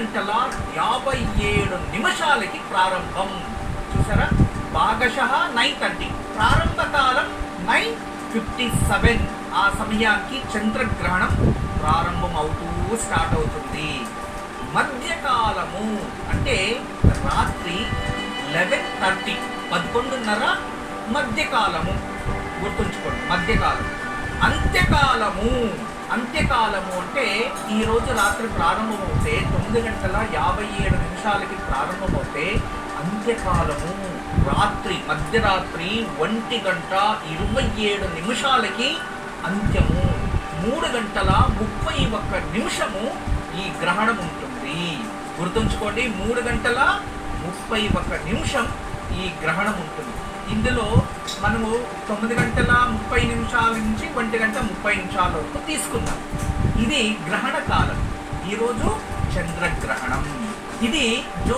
గంటల యాభై ఏడు నిమిషాలకి ప్రారంభం. చూసారా? భాగశ నైన్ థర్టీ. ప్రారంభ కాలం నైన్ ఫిఫ్టీ సెవెన్. ఆ సమయానికి చంద్రగ్రహణం ప్రారంభం అవుతూ స్టార్ట్ అవుతుంది. మధ్యకాలము అంటే రాత్రి లెవెన్ థర్టీ. పదకొండున్నర మధ్యకాలము. గుర్తుంచుకోండి మధ్యకాలం. అంత్యకాలము. అంత్యకాలము అంటే ఈ రోజు రాత్రి ప్రారంభమవుతే తొమ్మిది గంటల యాభై ఏడు నిమిషాలకి ప్రారంభమవుతే అంత్యకాలము. రాత్రి మధ్యరాత్రి ఒంటి గంట ఇరవై ఏడు నిమిషాలకి అంత్యము. మూడు గంటల ముప్పై ఒక్క నిమిషము ఈ గ్రహణం ఉంటుంది. గుర్తుంచుకోండి మూడు గంటల ముప్పై ఒక్క నిమిషం ఈ గ్రహణం ఉంటుంది. ఇందులో మనము తొమ్మిది గంటల ముప్పై నిమిషాల నుంచి ఒంటి గంట ముప్పై నిమిషాల వరకు తీసుకుందాం. ఇది గ్రహణ కాలం ఈరోజు చంద్రగ్రహణం. ఇది జో